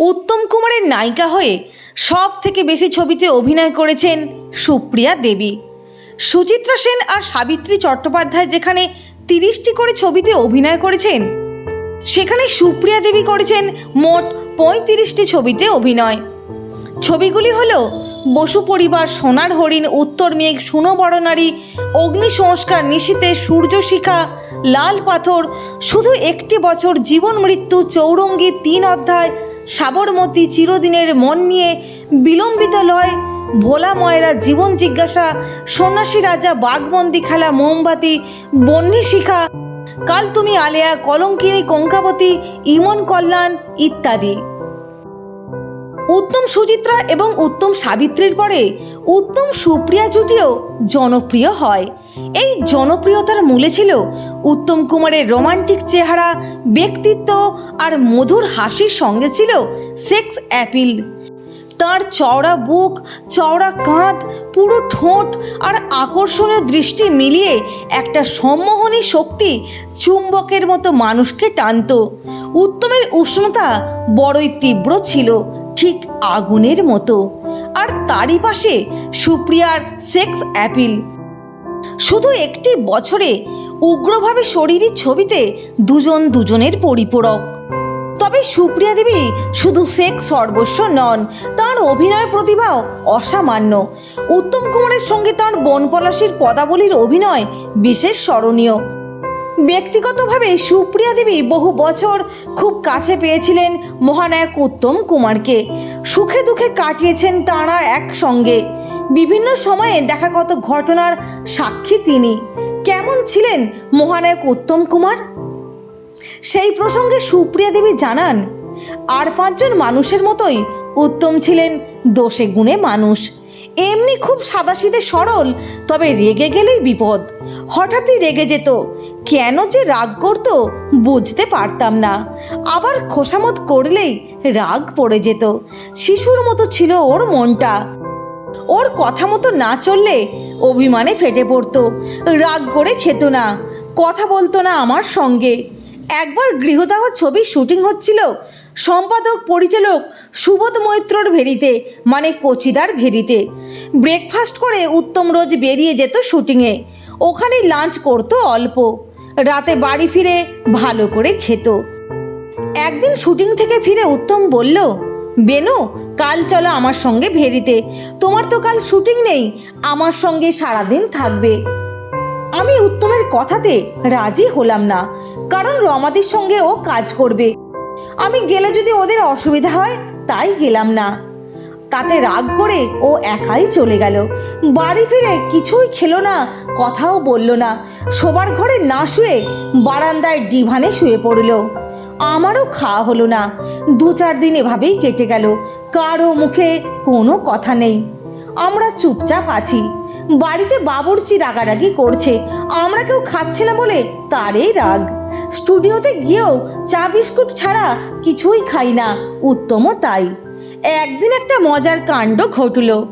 উত্তম কুমারের নায়িকা হয়ে সব থেকে বেশি ছবিতে অভিনয় করেছেন সুপ্রিয়া দেবী। সুচিত্রা সেন আর সাবিত্রী চট্টোপাধ্যায় যেখানে তিরিশটি করে ছবিতে অভিনয় করেছেন, সেখানে সুপ্রিয়া দেবী করেছেন মোট পঁয়ত্রিশটি ছবিতে অভিনয়। ছবিগুলি হল বসু পরিবার সোনার হরিণ, উত্তর মেঘ সুনো বড় নারী, অগ্নি সংস্কার নিশীতে সূর্যশিখা লাল পাথর, শুধু একটি বছর জীবন মৃত্যু, চৌরঙ্গী তিন অধ্যায় সাবরমতী চিরদিনের মন নিয়ে বিলম্বিত লয় ভোলা ময়রা জীবন জিজ্ঞাসা, সন্ন্যাসী রাজা বাঘবন্দি খেলা মোমবাতি বন্যী শিখা, কাল তুমি আলেয়া কলঙ্কিনী কঙ্কাবতী, ইমন কল্যাণ ইত্যাদি। উত্তম সুচিত্রা এবং উত্তম সাবিত্রীর পরে উত্তম সুপ্রিয়া জুটিও জনপ্রিয় হয়। এই জনপ্রিয়তার মূলে ছিল উত্তম কুমারের রোমান্টিক চেহারা, ব্যক্তিত্ব আর মধুর হাসির সঙ্গে ছিল সেক্স অ্যাপিল। তার চওড়া বুক, চওড়া কাঁধ, পুরো ঠোঁট আর আকর্ষণীয় দৃষ্টি মিলিয়ে একটা সম্মোহনী শক্তি চুম্বকের মতো মানুষকে টানত। উত্তমের উষ্ণতা বড়ই তীব্র ছিল, ঠিক আগুনের মতো। আর তারই পাশে সুপ্রিয়ার সেক্স অ্যাপিল। শুধু একটি বছরে উগ্রভাবে শরীরের ছবিতে দুজন দুজনের পরিপূরক। তবে সুপ্রিয়া দেবী শুধু সেক্স সর্বস্ব নন, তার অভিনয় প্রতিভাও অসামান্য। উত্তম কুমারের সঙ্গে তাঁর বনপলাশীর পদাবলীর অভিনয় বিশেষ স্মরণীয়। ব্যক্তিগতভাবে সুপ্রিয়া দেবী বহু বছর খুব কাছে পেয়েছিলেন মহানায়ক উত্তম কুমারকে। সুখে দুঃখে কাটিয়েছেন তাঁরা একসঙ্গে। বিভিন্ন সময়ে দেখা কত ঘটনার সাক্ষী তিনি। কেমন ছিলেন মহানায়ক উত্তম কুমার? সেই প্রসঙ্গে সুপ্রিয়া দেবী জানান, আর পাঁচজন মানুষের মতোই উত্তম ছিলেন, দোষে গুণে মানুষ। এমনি খুব সাদাসিধে সরল, তবে রেগে গেলেই বিপদ। হঠাৎই রেগে যেত। কেন যে রাগ করতো বুঝতে পারতাম না। আবার খোসামত করলেই রাগ পড়ে যেত। শিশুর মতো ছিল ওর মনটা। ওর কথা মতো না চললে অভিমানে ফেটে পড়তো। রাগ করে খেত না। কথা বলতো না আমার সঙ্গে। একবার গৃহদাহ ছবি শুটিং হচ্ছিল। সম্পাদক, পরিচালক সুবোধ মৈত্রর ভেরিতে মানে কচিদার ভেরিতে। ব্রেকফাস্ট করে উত্তম রোজ বেরিয়ে যেত শুটিংয়ে। ওখানেই লাঞ্চ করতো অল্প। রাতে বাড়ি ফিরে ভালো করে খেত। একদিন শুটিং থেকে ফিরে উত্তম বলল, বেনু, কাল চলো আমার সঙ্গে ভেরিতে। তোমার তো কাল শুটিং নেই। আমার সঙ্গে সারাদিন থাকবে। আমি উত্তমের কথাতে রাজি হলাম না, কারণ রমাদের সঙ্গে ও কাজ করবে। আমি গেলে যদি ওদের অসুবিধা হয়, তাই গেলাম না। তাতে রাগ করে ও একাই চলে গেল। বাড়ি ফিরে কিছুই খেলো না, কথাও বলল না। শোবার ঘরে না শুয়ে বারান্দায় ডিভানে শুয়ে পড়ল। আমারও খাওয়া হলো না। দু চার দিন এভাবেই কেটে গেল। কারও মুখে কোনো কথা নেই। আমরা চুপচাপ আছি। বাড়িতে বাবুর্চি রাগারাগি করছে। আমরা কেউ খাচ্ছে না বলে তারই রাগ। স্টুডিওতে গিয়েও চা বিস্কুট ছাড়া কিছুই খাই না। উত্তমও তাই। একদিন একটা মজার কাণ্ড ঘটল।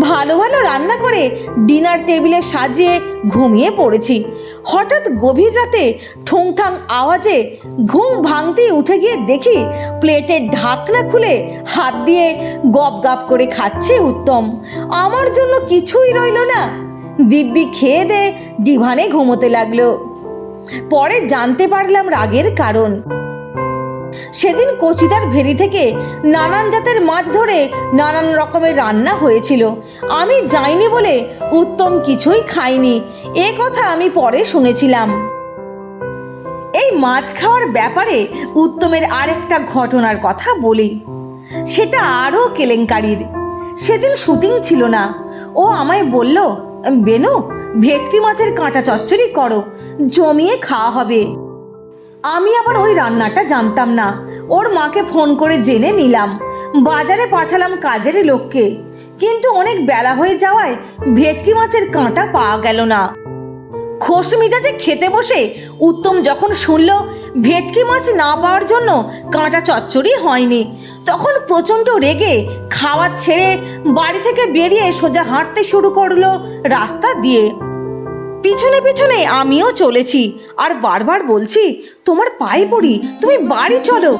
ভালো ভালো রান্না করে ডিনার টেবিলে সাজিয়ে ঘুমিয়ে পড়েছি। হঠাৎ গভীর রাতে ঠোংঠাং আওয়াজে ঘুম ভাঙতেই উঠে গিয়ে দেখি প্লেটের ঢাকনা খুলে হাত দিয়ে গপ গপ করে খাচ্ছে উত্তম। আমার জন্য কিছুই রইল না। দিব্যি খেয়ে দে, ডিভানে ঘুমোতে লাগল। পরে জানতে পারলাম রাগের কারণ। সেদিন কচিদার ভেরি থেকে নানান জাতের মাছ ধরে নানান রকমের রান্না হয়েছিল। আমি যাইনি বলে উত্তম কিছুই খাইনি। এ কথা আমি পরে শুনেছিলাম। এই মাছ খাওয়ার ব্যাপারে উত্তমের আরেকটা ঘটনার কথা বলি। সেটা আরও কেলেঙ্কারির। সেদিন শুটিং ছিল না। ও আমায় বলল, বেনু, ভেটকি মাছের কাঁটা চচ্চড়ি করো। জমিয়ে খাওয়া হবে। আমি আবার ওই রান্নাটা জানতাম না। ওর মাকে ফোন করে জেনে নিলাম। বাজারে পাঠালাম কাজের লোককে। কিন্তু অনেক বেলা হয়ে যাওয়ায় ভেটকি মাছের কাঁটা পাওয়া গেল না। খোস মিজাজে খেতে বসে উত্তম যখন শুনল ভেটকি মাছ না পাওয়ার জন্য কাঁটা চচ্চড়ি হয়নি, তখন প্রচণ্ড রেগে খাওয়া ছেড়ে বাড়ি থেকে বেরিয়ে সোজা হাঁটতে শুরু করল রাস্তা দিয়ে। পিছনে পিছনে আমিও চলেছি। আর বারবার বলছি, তোমার পায়ে পড়ি, তুমি বাড়ি চলো।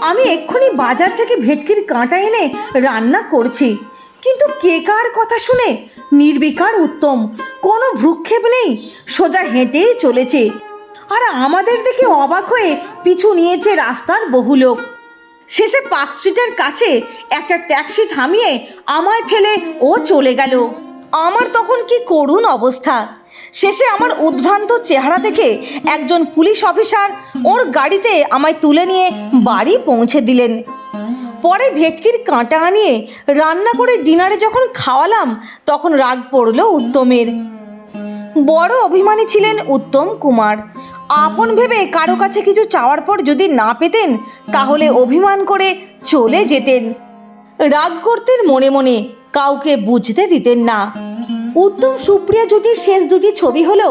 আমি এক্ষুনি বাজার থেকে ভেটকির কাঁটা এনে রান্না করছি। কিন্তু কে কার কথা শুনে? নির্বিকার উত্তম। কোনো ভ্রুক্ষেপ নেই, সোজা হেঁটেই চলেছে। আর আমাদের দেখে অবাক হয়ে পিছু নিয়েছে রাস্তার বহু লোক। শেষে পার্ক স্ট্রিটের কাছে একটা ট্যাক্সি থামিয়ে আমায় ফেলে ও চলে গেল। আমার তখন কি করুণ অবস্থা? শেষে আমার উদ্ভ্রান্ত চেহারা দেখে একজন পুলিশ অফিসার ওর গাড়িতে আমায় তুলে নিয়ে বাড়ি পৌঁছে দিলেন। পরে ভেটকির কাঁটা আনিয়ে রান্না করে ডিনারে যখন খাওয়ালাম, তখন রাগ পড়ল উত্তমের। বড় অভিমানী ছিলেন উত্তম কুমার। আপন ভেবে কারও কাছে কিছু চাওয়ার পর যদি না পেতেন, তাহলে অভিমান করে চলে যেতেন। রাগ করতেন মনে মনে। কাউকে বুঝতে দিতেন না। উত্তম সুপ্রিয়া জুটির শেষ দুটি ছবি হলো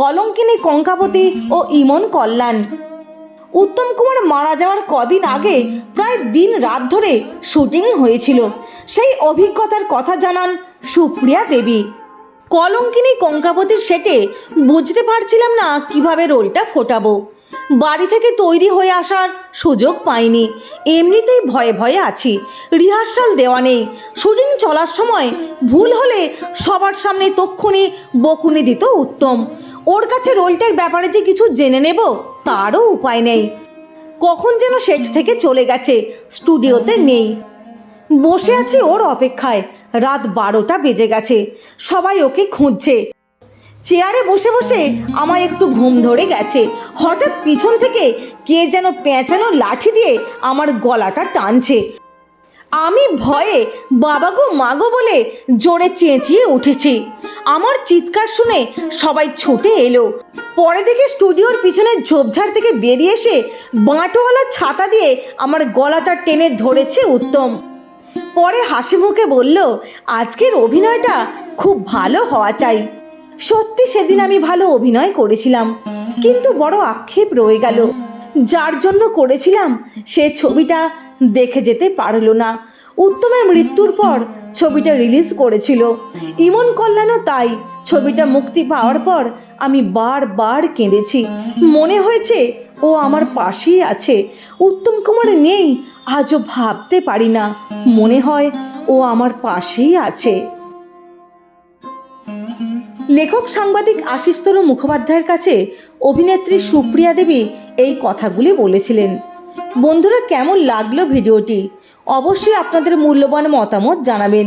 কলঙ্কিনী কঙ্কাবতী ও ইমন কল্যাণ। উত্তম কুমার মারা যাওয়ার কদিন আগে প্রায় দিন রাত ধরে শুটিং হয়েছিল। সেই অভিজ্ঞতার কথা জানান সুপ্রিয়া দেবী। কলঙ্কিনী কঙ্কাবতীর সেটে বুঝতে পারছিলাম না কীভাবে রোলটা ফোটাবো। বাড়ি থেকে তৈরি হয়ে আসার সুযোগ পাইনি। এমনিতেই ভয়ে ভয়ে আছি। রিহার্সাল দেওয়া নেই। শুটিং চলার সময় ভুল হলে সবার সামনে তক্ষুনি বকুনি দিত উত্তম। ওর কাছে রোলটার ব্যাপারে যে কিছু জেনে নেব, তারও উপায় নেই। কখন যেন সেট থেকে চলে গেছে, স্টুডিওতে নেই। বসে আছি ওর অপেক্ষায়। রাত বারোটা বেজে গেছে। সবাই ওকে খুঁজছে। চেয়ারে বসে বসে আমার একটু ঘুম ধরে গেছে। হঠাৎ পিছন থেকে কে যেন পেঁচানো লাঠি দিয়ে আমার গলাটা টানছে। আমি ভয়ে, বাবা গো মাগো বলে জোরে চেঁচিয়ে উঠেছি। আমার চিৎকার শুনে সবাই ছুটে এলো। পরে দেখে স্টুডিওর পিছনে ঝোপঝাড় থেকে বেরিয়ে এসে বাঁটোয়ালা ছাতা দিয়ে আমার গলাটা টেনে ধরেছে উত্তম। পরে হাসি মুখে বলল, আজকের অভিনয়টা খুব ভালো হওয়া চাই। সত্যি সেদিন আমি ভালো অভিনয় করেছিলাম। কিন্তু বড় আক্ষেপ রয়ে গেল। যার জন্য করেছিলাম সে ছবিটা দেখে যেতে পারল না। উত্তমের মৃত্যুর পর ছবিটা রিলিজ করেছিল। ইমন কল্যাণও তাই ছবিটা মুক্তি পাওয়ার পর আমি বারবার কেঁদেছি। মনে হয়েছে ও আমার পাশেই আছে। উত্তম কুমার নেই, আজও ভাবতে পারি না। মনে হয় ও আমার পাশেই আছে। লেখক সাংবাদিক আশিস তরু মুখোপাধ্যায়ের কাছে অভিনেত্রী সুপ্রিয়া দেবী এই কথাগুলি বলেছিলেন। বন্ধুরা, কেমন লাগল ভিডিওটি? অবশ্যই আপনাদের মূল্যবান মতামত জানাবেন।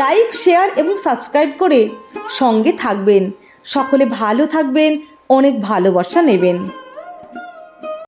লাইক, শেয়ার এবং সাবস্ক্রাইব করে সঙ্গে থাকবেন। সকলে ভালো থাকবেন, অনেক ভালোবাসা নেবেন।